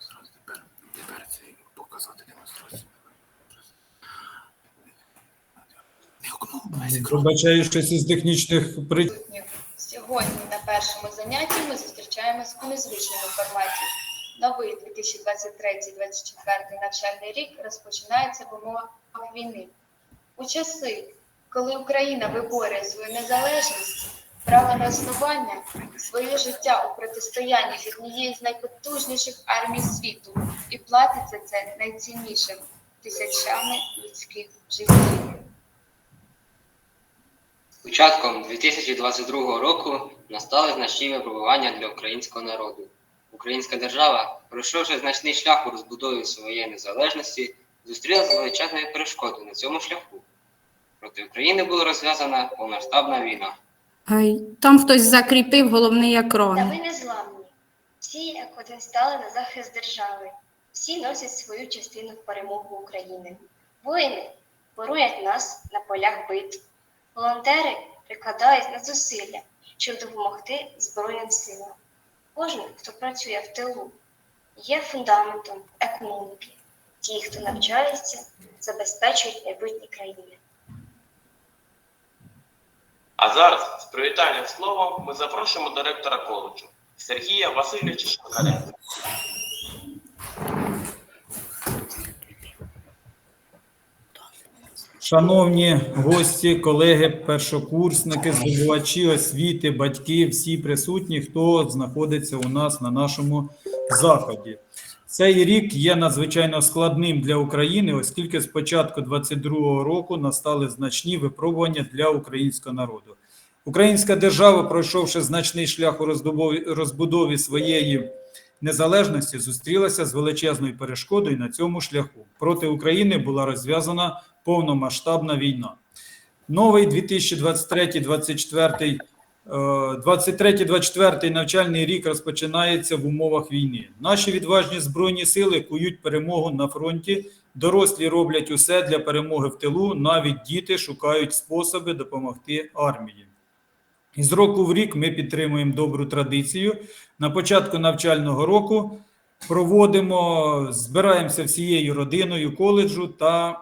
Зразу тепер, тепер це показати демонстрацію. Не окно, Пробачаю щось із технічних причин. присутніх. Сьогодні на першому занятті ми зустрічаємось у незвичному форматі. Новий 2023-2024 навчальний рік розпочинається в умовах війни. У часи, коли Україна виборює свою незалежність, право на існування, своє життя у протистоянні з однією з найпотужніших армій світу і платить за це найціннішим тисячами людських життів. Початком 2022 року настали значні випробування для українського народу. Українська держава, пройшовши значний шлях у розбудові своєї незалежності, зустрілася з величезною перешкодою на цьому шляху. Проти України була розв'язана повномасштабна війна. Там хтось закріпив головний Та екран. ви не зламні. Всі як один стали на захист держави. Всі носять свою частину в перемогу України. Воїни боронять нас на полях битв. Волонтери прикладають на зусилля, щоб допомогти Збройним силам. Кожен, хто працює в тилу, є фундаментом економіки. Ті, хто навчається, забезпечують майбутнє країни. А зараз з привітальним словом ми запрошуємо директора коледжу Сергія Васильовича Шакаря. Шановні гості, колеги, першокурсники, здобувачі освіти, батьки, всі присутні, хто знаходиться у нас на нашому заході. Цей рік є надзвичайно складним для України, оскільки з початку 2022 року настали значні випробування для українського народу. Українська держава, пройшовши значний шлях у розбудові своєї незалежності, зустрілася з величезною перешкодою на цьому шляху. Проти України була розв'язана повномасштабна війна. Новий 2023-2024 23-24 навчальний рік розпочинається в умовах війни. Наші відважні збройні сили кують перемогу на фронті. Дорослі роблять усе для перемоги в тилу. Навіть діти шукають способи допомогти армії. І з року в рік ми підтримуємо добру традицію. На початку навчального року проводимо, збираємося всією родиною коледжу та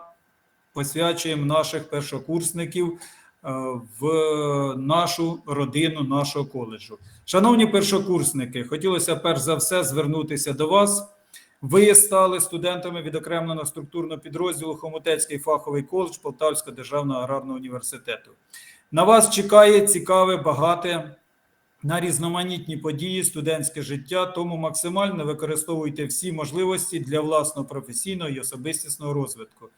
посвячуємо наших першокурсників е, в нашу родину нашого коледжу. Шановні першокурсники, хотілося перш за все звернутися до вас. Ви стали студентами відокремленого структурного підрозділу Хомутецький фаховий коледж Полтавського державного аграрного університету. На вас чекає цікаве, багате на різноманітні події, студентське життя, тому максимально використовуйте всі можливості для власного професійного і особистісного розвитку.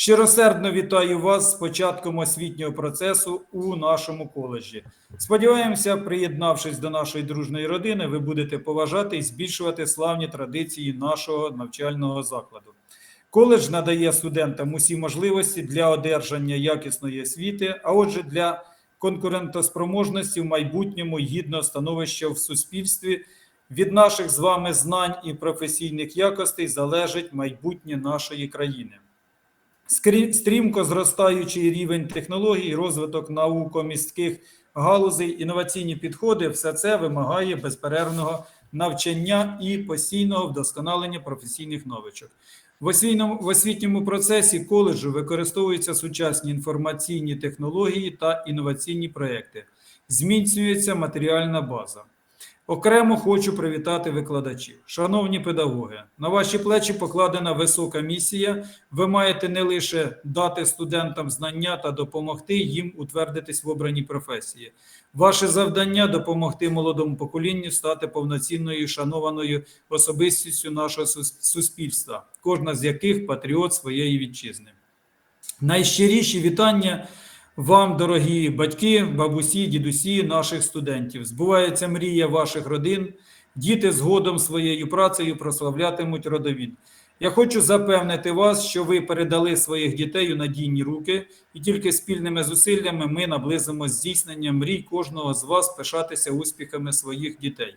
Щиросердно вітаю вас з початком освітнього процесу у нашому коледжі. Сподіваємося, приєднавшись до нашої дружної родини, ви будете поважати і збільшувати славні традиції нашого навчального закладу. Коледж надає студентам усі можливості для одержання якісної освіти, а отже, для конкурентоспроможності в майбутньому гідного становища в суспільстві. Від наших з вами знань і професійних якостей залежить майбутнє нашої країни. Стрімко зростаючий рівень технологій, розвиток науко-містких галузей, інноваційні підходи все це вимагає безперервного навчання і постійного вдосконалення професійних навичок. В освітньому, в освітньому процесі коледжу використовуються сучасні інформаційні технології та інноваційні проекти. Зміцнюється матеріальна база. Окремо хочу привітати викладачів. Шановні педагоги, на ваші плечі покладена висока місія. Ви маєте не лише дати студентам знання та допомогти їм утвердитись в обраній професії. Ваше завдання допомогти молодому поколінню стати повноцінною і шанованою особистістю нашого суспільства, кожна з яких патріот своєї вітчизни. Найщиріші вітання вам, дорогі батьки, бабусі, дідусі, наших студентів. Збувається мрія ваших родин. Діти згодом своєю працею прославлятимуть родовід. Я хочу запевнити вас, що ви передали своїх дітей у надійні руки, і тільки спільними зусиллями ми наблизимо здійснення мрій кожного з вас пишатися успіхами своїх дітей.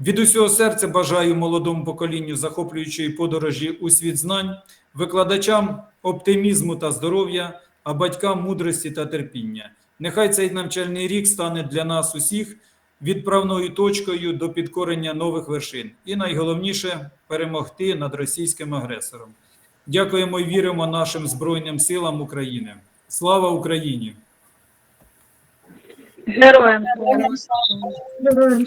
Від усього серця бажаю молодому поколінню захоплюючої подорожі у світ знань, викладачам оптимізму та здоров'я, а батькам мудрості та терпіння. Нехай цей навчальний рік стане для нас усіх відправною точкою до підкорення нових вершин. І найголовніше перемогти над російським агресором. Дякуємо і віримо нашим Збройним силам України. Слава Україні! Героям слава. Героям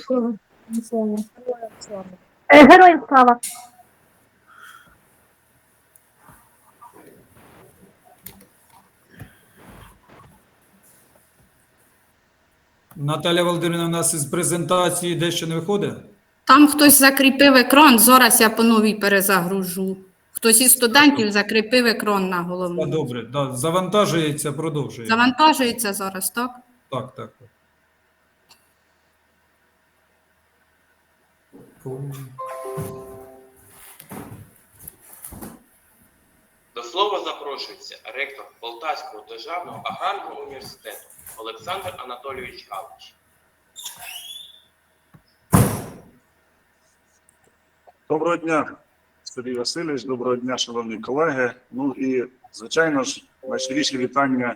слава. Е, Героям слава. Наталя Володимирівна, у нас із презентації дещо не виходить? Там хтось закріпив екран, зараз я по новій перезагружу. Хтось із студентів закріпив екран на А, головному. добре, да, завантажується, продовжує. Завантажується зараз, так? Так, так. так. Слова запрошується ректор Полтавського державного аграрного університету Олександр Анатолійович Галич. Доброго дня, Сергій Васильович, доброго дня, шановні колеги. Ну і, звичайно ж, найщиріші вітання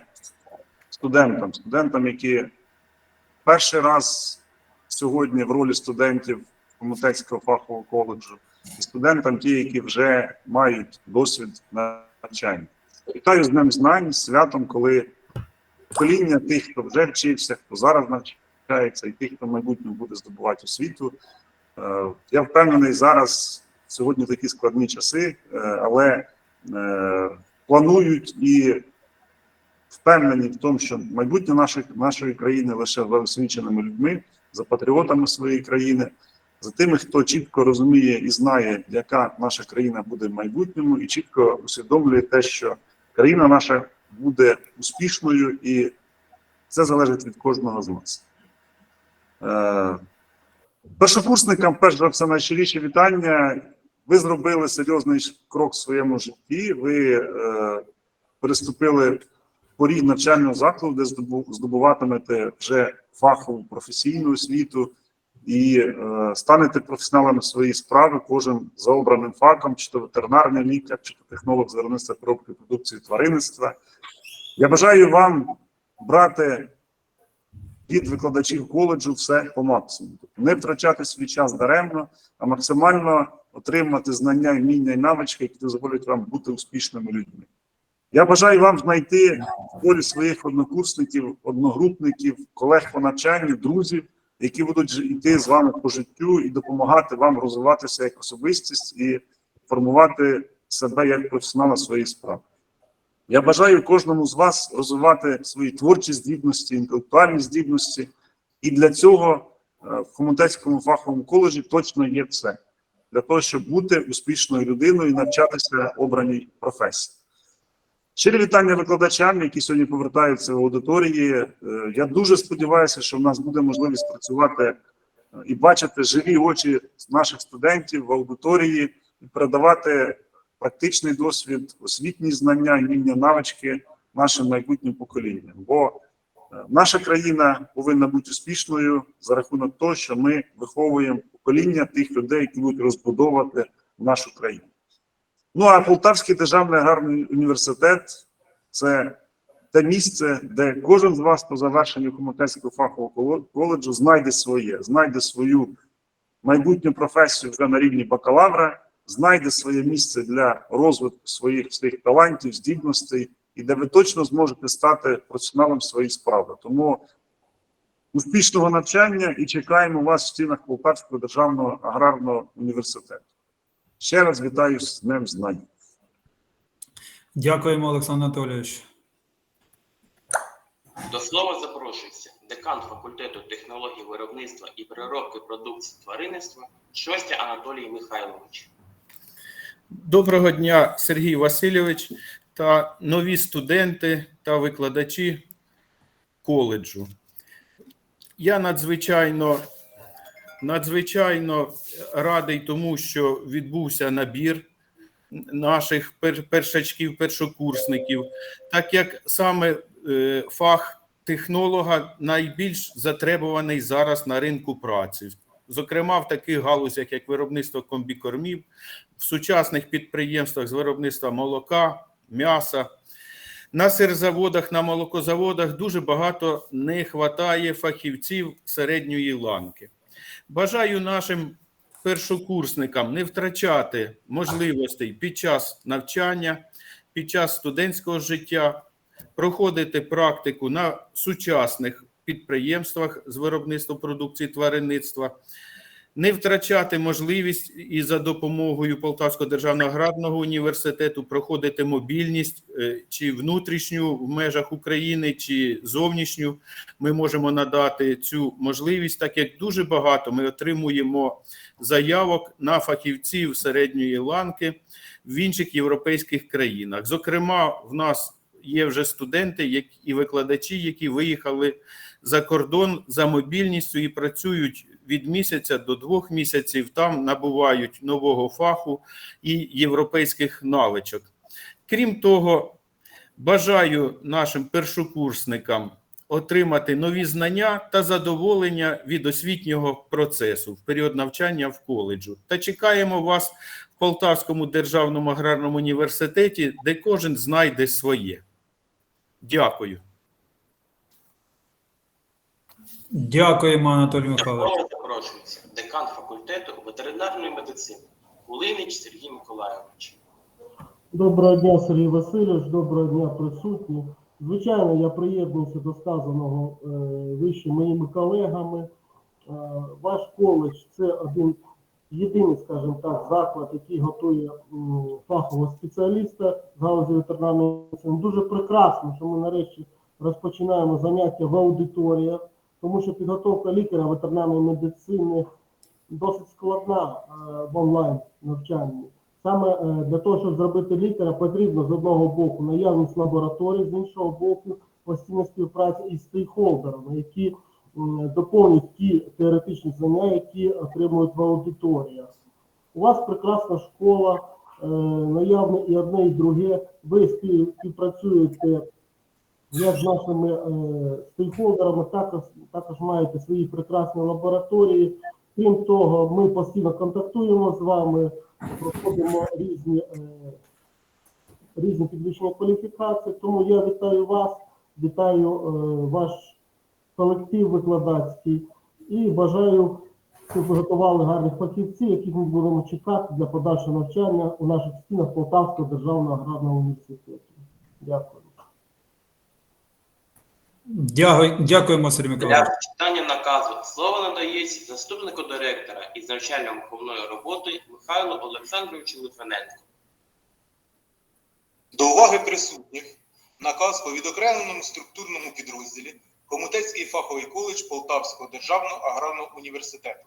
студентам, студентам, які перший раз сьогодні в ролі студентів Комітетського фахового коледжу, і студентам, ті, які вже мають досвід навчання. Вітаю з Днем знань, святом, коли покоління тих, хто вже вчився, хто зараз навчається, і тих, хто в майбутньому буде здобувати освіту, Е, Я впевнений зараз сьогодні такі складні часи, е, але е, планують і впевнені в тому, що майбутнє нашої, нашої країни лише за освіченими людьми, за патріотами своєї країни, за тими, хто чітко розуміє і знає, яка наша країна буде в майбутньому, і чітко усвідомлює те, що країна наша буде успішною, і це залежить від кожного з нас. Е, Першокурсникам, перш за все, найщиріші вітання. Ви зробили серйозний крок в своєму житті. Ви е, переступили поріг навчального закладу, де здобу- здобуватимете вже фахову професійну освіту і е, станете професіоналами своєї справи, кожен за обраним факом, чи то ветеринарний лікар, чи то технолог з виробництва коробки продукції тваринництва. Я бажаю вам брати від викладачів коледжу все по максимуму. Тобто не втрачати свій час даремно, а максимально отримати знання, вміння і навички, які дозволять вам бути успішними людьми. Я бажаю вам знайти в полі своїх однокурсників, одногрупників, колег по навчанню, друзів, які будуть йти з вами по життю і допомагати вам розвиватися як особистість і формувати себе як професіонала своєї справи. Я бажаю кожному з вас розвивати свої творчі здібності, інтелектуальні здібності, і для цього е, в Хомутецькому фаховому коледжі точно є все для того, щоб бути успішною людиною і навчатися обраній професії. Щирі вітання викладачам, які сьогодні повертаються в аудиторії. Е, Я дуже сподіваюся, що в нас буде можливість працювати е, і бачити живі очі наших студентів в аудиторії і передавати практичний досвід, освітні знання, вміння, навички нашим майбутнім поколінням. Бо е, наша країна повинна бути успішною за рахунок того, що ми виховуємо покоління тих людей, які будуть розбудовувати нашу країну. Ну а Полтавський державний аграрний університет це те місце, де кожен з вас по завершенню Хомутецького фахового коледжу знайде своє, знайде свою майбутню професію вже на рівні бакалавра, знайде своє місце для розвитку своїх своїх талантів, здібностей, і де ви точно зможете стати професіоналом своєї справи. Тому успішного навчання і чекаємо вас в стінах Полтавського державного аграрного університету. Ще раз вітаю з Днем знань. Дякуємо, Олександр Анатолійович. До слова запрошується декан факультету технологій виробництва і переробки продукції тваринництва Шостя Анатолій Михайлович. Доброго дня, Сергій Васильович та нові студенти та викладачі коледжу. Я надзвичайно, надзвичайно радий тому, що відбувся набір наших пер- першачків, першокурсників, так як саме е, фах технолога найбільш затребуваний зараз на ринку праці. Зокрема, в таких галузях, як виробництво комбікормів, в сучасних підприємствах з виробництва молока, м'яса. На сирзаводах, на молокозаводах дуже багато не вистачає фахівців середньої ланки. Бажаю нашим першокурсникам не втрачати можливостей під час навчання, під час студентського життя, проходити практику на сучасних підприємствах з виробництва продукції тваринництва, не втрачати можливість і за допомогою Полтавського державного аграрного університету проходити мобільність е, чи внутрішню в межах України, чи зовнішню. Ми можемо надати цю можливість, так як дуже багато ми отримуємо заявок на фахівців середньої ланки в інших європейських країнах. Зокрема, в нас є вже студенти які- і викладачі, які виїхали за кордон за мобільністю і працюють від місяця до двох місяців. Там набувають нового фаху і європейських навичок. Крім того, бажаю нашим першокурсникам отримати нові знання та задоволення від освітнього процесу в період навчання в коледжу. Та чекаємо вас в Полтавському державному аграрному університеті, де кожен знайде своє. Дякую. Дякуємо, Анатолій Михайлович. Запрошується декан факультету ветеринарної медицини Кулинич Сергій Миколайович. Доброго дня, Сергій Васильович, доброго дня, присутні. Звичайно, я приєднуюся до сказаного е, вище моїми колегами. Е, ваш коледж це один єдиний, скажімо так, заклад, який готує фахового спеціаліста з галузі ветеринарної медицини. Дуже прекрасно, що ми нарешті розпочинаємо заняття в аудиторіях, тому що підготовка лікаря ветеринарної медицини досить складна е, в онлайн навчанні. Саме е, для того, щоб зробити лікаря, потрібно з одного боку наявність лабораторій, з іншого боку, постійна співпраця із стейкхолдерами, які доповнюють ті теоретичні знання, які отримують в аудиторіях. У вас прекрасна школа, е, наявне і одне, і друге. Ви спів- співпрацюєте як з нашими е, стейкхолдерами, також, також маєте свої прекрасні лабораторії. Крім того, ми постійно контактуємо з вами, проходимо різні, е, різні підвищення кваліфікації. Тому я вітаю вас, вітаю е, ваш колектив викладацький і бажаю, щоб ви готували гарних фахівців, яких ми будемо чекати для подальшого навчання у наших стінах Полтавського державного аграрного університету. Дякую. Дякую, дякуємо, Сергій Для читання наказу. Слово надається заступнику директора із навчально-виховної роботи Михайлу Олександровичу Литвиненку. До уваги присутніх наказ по відокремленому структурному підрозділі Комутецький фаховий коледж Полтавського державного аграрного університету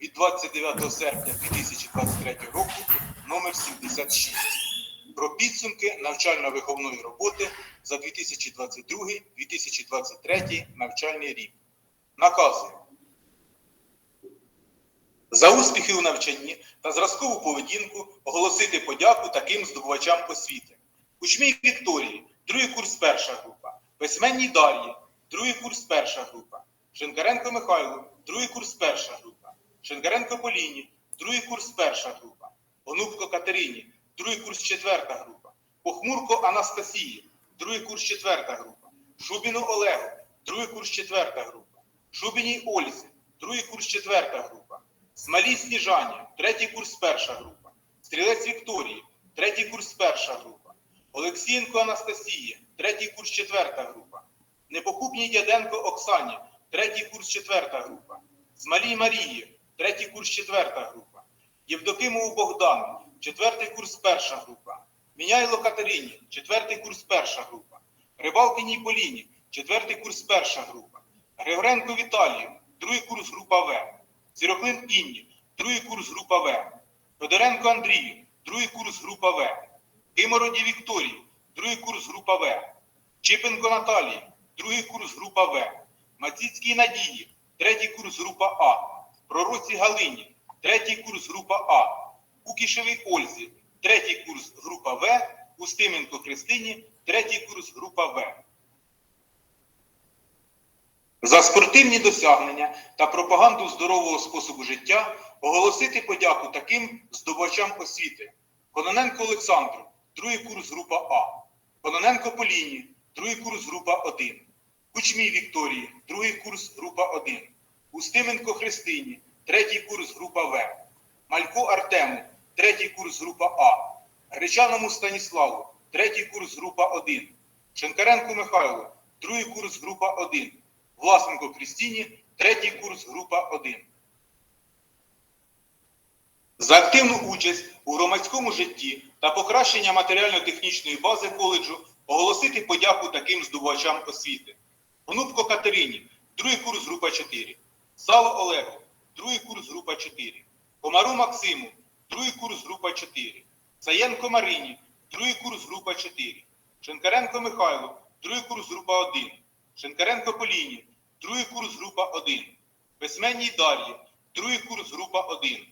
від 29 серпня 2023 року номер 76 про підсумки навчально-виховної роботи за 2022-2023 навчальний рік. Наказую. За успіхи у навчанні та зразкову поведінку оголосити подяку таким здобувачам освіти. Кучмій Вікторії, другий курс перша група. Письменній Дар'ї, другий курс перша група. Шенкаренко Михайло, другий курс перша група. Шенкаренко Поліні, другий курс перша група. Онубко Катерині, другий курс четверта група. Похмурко Анастасії, другий курс четверта група. Шубіну Олегу, другий курс четверта група. Шубіній Ользі, другий курс четверта група. Смолій Сніжані, третій курс перша група. Стрілець Вікторії, третій курс перша група. Олексієнко Анастасія, третій курс четверта група. Непокупній Дяденко Оксані, третій курс четверта група. Смалій Марії, третій курс четверта група. Євдокимову Богдану, четвертий курс перша група. Міняйло Катерині, четвертий курс перша група. Рибалкиній Поліні, четвертий курс перша група. Григоренко Віталію, другий курс група В. Сіроклин Інні, другий курс група В. Федоренко Андрію, другий курс група В. Кимороді Вікторії, другий курс група В. Чипенко Наталії, другий курс група В. Мацицькій Надії, третій курс група А. Пророці Галині, третій курс група А. Кукішевій Ользі, третій курс група В. Устименко Христині, третій курс група В. За спортивні досягнення та пропаганду здорового способу життя оголосити подяку таким здобувачам освіти. Кононенко Олександру, другий курс група А. Кононенко Поліні, другий курс група 1. Кучмій Вікторії, другий курс група 1. Устименко Христині, третій курс група В. Малько Артему, третій курс група А. Гречаному Станіславу, третій курс група 1. Шенкаренку Михайлу, другий курс група 1. Власенко Крістіні, третій курс група 1. За активну участь у громадському житті та покращення матеріально-технічної бази коледжу оголосити подяку таким здобувачам освіти. Гнубко Катерині, другий курс група 4. Сало Олегу, другий курс група 4. Комару Максиму, другий курс група 4. Саєнко Марині, другий курс група 4. Шенкаренко Михайлу, другий курс група 1. Шенкаренко Поліні, другий курс група 1. Письменній Дар'ї, другий курс група 1.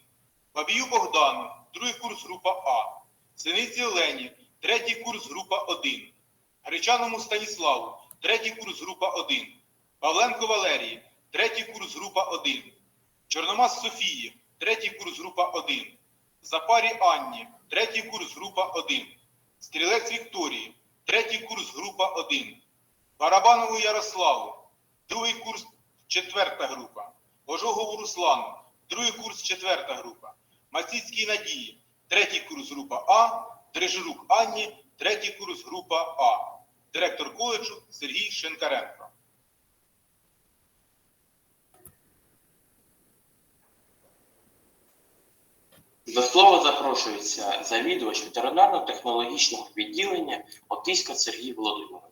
Бабію Богдану, другий курс група А. Синиці Олені, третій курс група 1. Гречаному Станіславу, третій курс група 1. Павленко Валерії, третій курс група 1. Чорномаз Софії, третій курс група 1. Запарі Анні, третій курс група 1. Стрілець Вікторії, третій курс група 1. Барабанову Ярославу, другий курс, четверта група. Ожогову Руслану, другий курс, четверта група. Масіцькій Надії, третій курс група А, Дрежерук Анні, третій курс група А. Директор коледжу Сергій Шенкаренко. До слова запрошується завідувач ветеринарно-технологічного відділення Отиська Сергій Володимирович.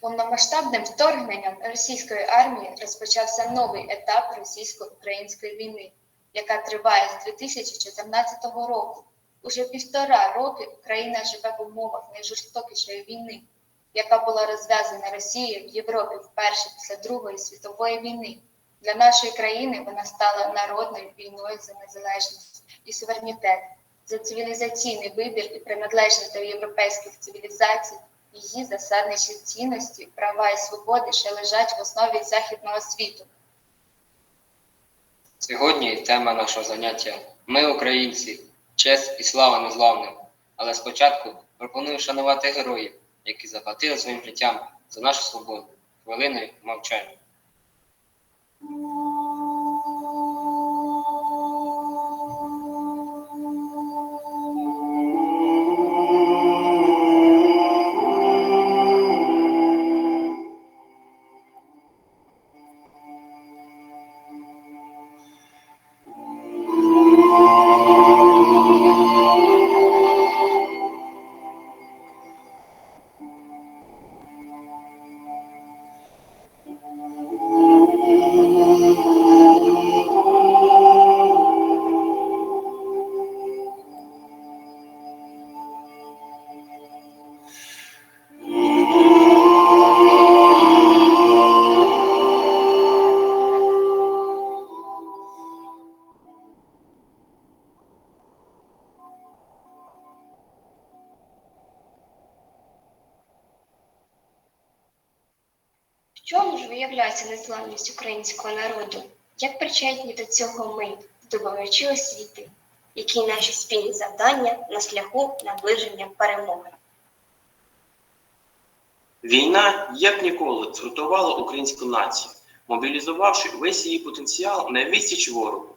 Повномасштабним вторгненням російської армії розпочався новий етап російсько-української війни, яка триває з 2014 року. Уже півтора роки Україна живе в умовах найжорстокішої війни, яка була розв'язана Росією в Європі вперше після Другої світової війни. Для нашої країни вона стала народною війною за незалежність і суверенітет, за цивілізаційний вибір і приналежність до європейських цивілізацій. Її засадничі цінності, права і свободи ще лежать в основі західного світу. Сьогодні тема нашого заняття Ми українці, честь і слава незламним. Але спочатку пропоную шанувати героїв, які заплатили своїм життям за нашу свободу. Хвилиною мовчання. Незламність українського народу? Як причетні до цього ми, здобувачі освіти, які наші спільні завдання на шляху наближення перемоги? Війна як ніколи згуртувала українську націю, мобілізувавши весь її потенціал на відсіч ворогу.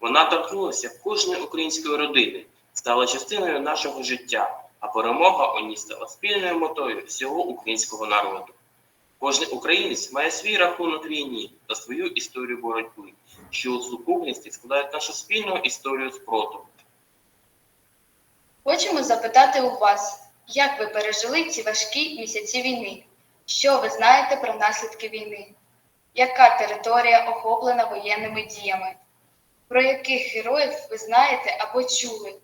Вона торкнулася кожної української родини, стала частиною нашого життя, а перемога у ній стала спільною метою всього українського народу. Кожен українець має свій рахунок війні та свою історію боротьби, що у сукупності складають нашу спільну історію спротиву. Хочемо запитати у вас, як ви пережили ці важкі місяці війни? Що ви знаєте про наслідки війни? Яка територія охоплена воєнними діями? Про яких героїв ви знаєте або чули?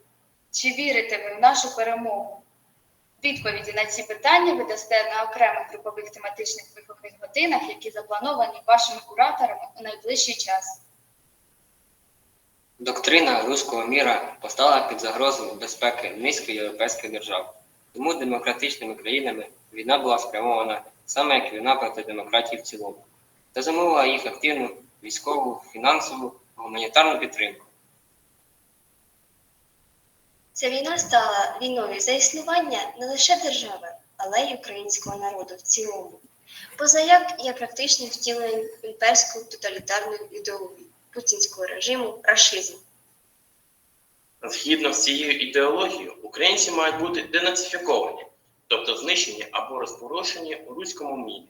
Чи вірите ви в нашу перемогу? Відповіді на ці питання ви дасте на окремих групових тематичних виховних годинах, які заплановані вашими кураторами у найближчий час. Доктрина руського міра постала під загрозу безпеки низки європейських держав. Тому демократичними країнами війна була спрямована саме як війна проти демократії в цілому та замовила їх активну військову, фінансову, гуманітарну підтримку. Ця війна стала війною за існування не лише держави, але й українського народу в цілому. Позаяк є практичним втіленням імперської тоталітарної ідеології путінського режиму рашизму. Згідно з цією ідеологією, українці мають бути денацифіковані, тобто знищені або розпорошені у руському мірі.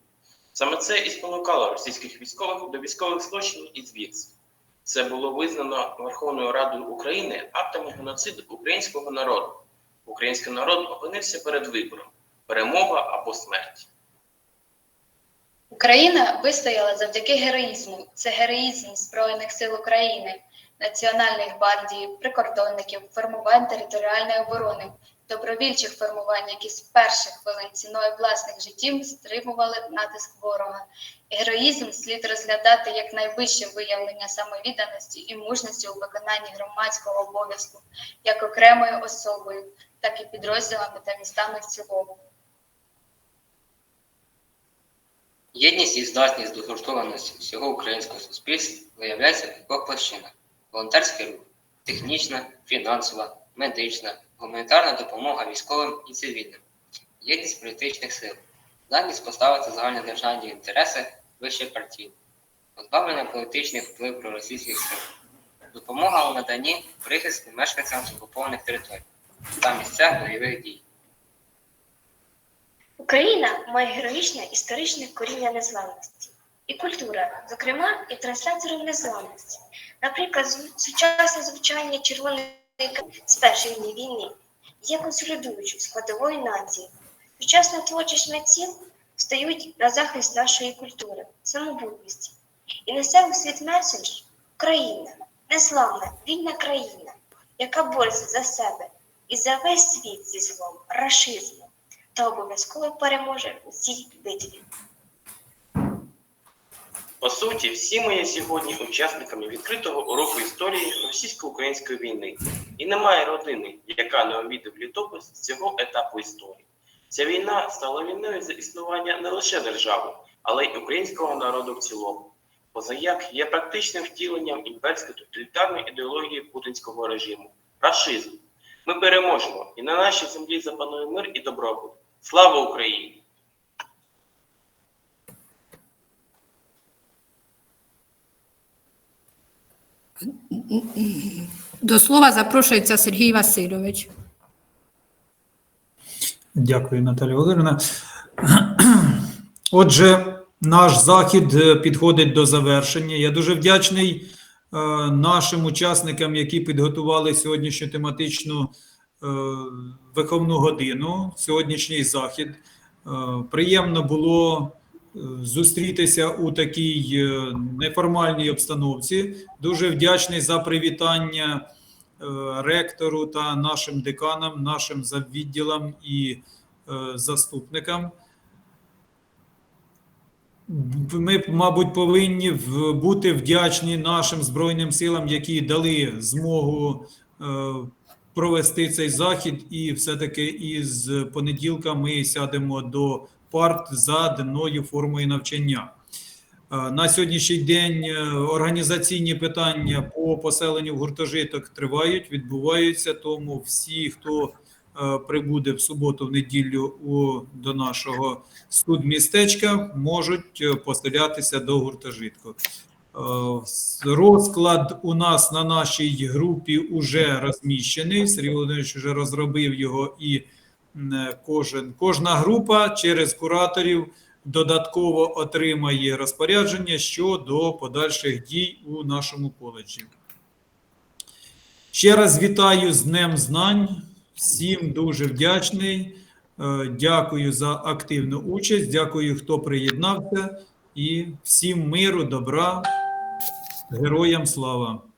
Саме це і спонукало російських військових до військових злочинів і звірств. Це було визнано Верховною Радою України актами геноциду українського народу. Український народ опинився перед вибором перемога або смерть. Україна вистояла завдяки героїзму. Це героїзм Збройних сил України, Національної гвардії, прикордонників, формувань територіальної оборони, добровільчих формувань, які з перших хвилин ціною власних життів стримували натиск ворога. Героїзм слід розглядати як найвище виявлення самовідданості і мужності у виконанні громадського обов'язку, як окремою особою, так і підрозділами та містами в цілому. Єдність і здатність до згуртованості всього українського суспільства виявляється в кількох площинах: волонтерський рух, технічна, фінансова, медична, гуманітарна допомога військовим і цивільним, єдність політичних сил, здатність поставити загальнодержавні інтереси вище партій, позбавлення політичних вплив проросійських сил, допомога у наданні прихисту мешканцям окупованих територій та місцях бойових дій. Україна має героїчне історичне коріння незламності. І культура, зокрема, і транслятором незламності. Наприклад, сучасне звучання червоної калини з перших днів війни є консолідуючою складовою нації. Сучасна творчість митців стають на захист нашої культури, самобутності і несе у світ меседж Україна, незламна, вільна країна, яка бореться за себе і за весь світ зі злом, рашизмом та обов'язково переможе у цій битві. По суті, всі ми є сьогодні учасниками відкритого уроку історії російсько-української війни. І немає родини, яка не увійде в літопис цього етапу історії. Ця війна стала війною за існування не лише держави, але й українського народу в цілому. Позаяк є практичним втіленням імперської тоталітарної ідеології путінського режиму рашизм. Ми переможемо, і на нашій землі запанує мир і добробут. Слава Україні! До слова запрошується Сергій Васильович. Дякую, Наталія Володимирівна. Отже, наш захід е, підходить до завершення. Я дуже вдячний е, нашим учасникам, які підготували сьогоднішню тематичну е, виховну годину, сьогоднішній захід. Приємно було зустрітися у такій е, неформальній обстановці. Дуже вдячний за привітання е, ректору та нашим деканам, нашим завідділам і е, заступникам. Ми, мабуть, повинні бути вдячні нашим Збройним силам, які дали змогу провести цей захід, і все-таки із понеділка ми сядемо до парт за денною формою навчання. Е, На сьогоднішній день е, організаційні питання по поселенню в гуртожиток тривають, відбуваються. Тому всі, хто е, прибуде в суботу, в неділю у, до нашого судмістечка, можуть поселятися до гуртожитку. Розклад у нас на нашій групі вже розміщений. Сергій Володимирович вже розробив його, і кожен, кожна група через кураторів додатково отримає розпорядження щодо подальших дій у нашому коледжі. Ще раз вітаю з Днем Знань. Всім дуже вдячний. Е, Дякую за активну участь. Дякую, хто приєднався. І всім миру, добра. Героям слава!